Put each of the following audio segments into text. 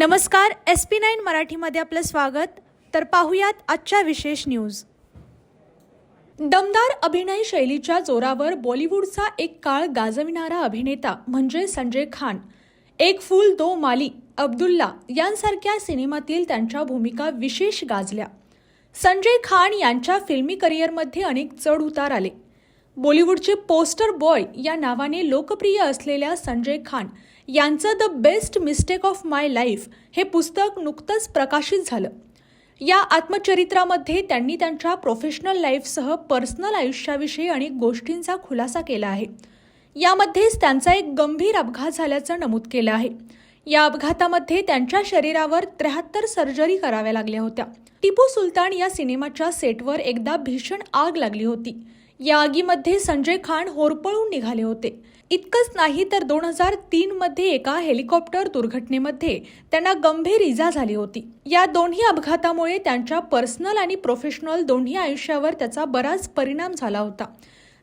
नमस्कार S P nine मराठीमध्ये आपलं स्वागत. तर पाहुयात आजच्या विशेष न्यूज दमदार अभिनय शैलीच्या जोरावर बॉलिवूडचा एक काळ गाजविणारा अभिनेता म्हणजे संजय खान एक फूल दो माली अब्दुल्ला यांसारख्या सिनेमातील त्यांच्या भूमिका विशेष गाजल्या. संजय खान यांच्या फिल्मी करिअरमध्ये अनेक चढ उतार आले. बॉलिवूडचे पोस्टर बॉय या नावाने लोकप्रिय असलेल्या संजय खान यांचं the best mistake of my life हे पुस्तक नुकतंच प्रकाशित झालं. या आत्मचरित्रामध्ये त्यांनी त्यांच्या प्रोफेशनल लाईफसह पर्सनल आयुष्याविषयी अनेक गोष्टींचा खुलासा केला आहे. यामध्येच त्यांचा एक गंभीर अपघात झाल्याचं नमूद केलं आहे. या अपघातामध्ये त्यांच्या शरीरावर त्र्याहत्तर सर्जरी कराव्या लागल्या होत्या. टिपू सुलतान या सिनेमाच्या सेटवर एकदा भीषण आग लागली होती. या आगीमध्ये संजय खान होरपळून निघाले होते. इतकंच नाही तर दोन हजार तीन मध्ये एका हेलिकॉप्टर दुर्घटनेमध्ये त्यांना गंभीर इजा झाली होती. या दोन्ही अपघातामुळे त्यांच्या पर्सनल आणि प्रोफेशनल दोन्ही आयुष्यावर त्याचा बराच परिणाम झाला होता.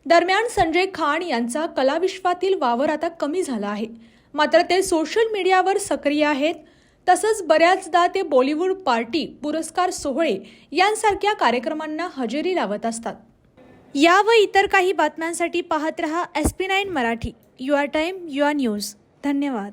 दरम्यान संजय खान यांचा कलाविश्वातील वावर आता कमी झाला आहे. मात्र ते सोशल मीडियावर सक्रिय आहेत. तसंच बऱ्याचदा ते बॉलिवूड पार्टी पुरस्कार सोहळे यांसारख्या कार्यक्रमांना हजेरी लावत असतात. या व इतर काही बातम्यांसाठी पाहत रहा S P nine Marathi. Your time your news धन्यवाद.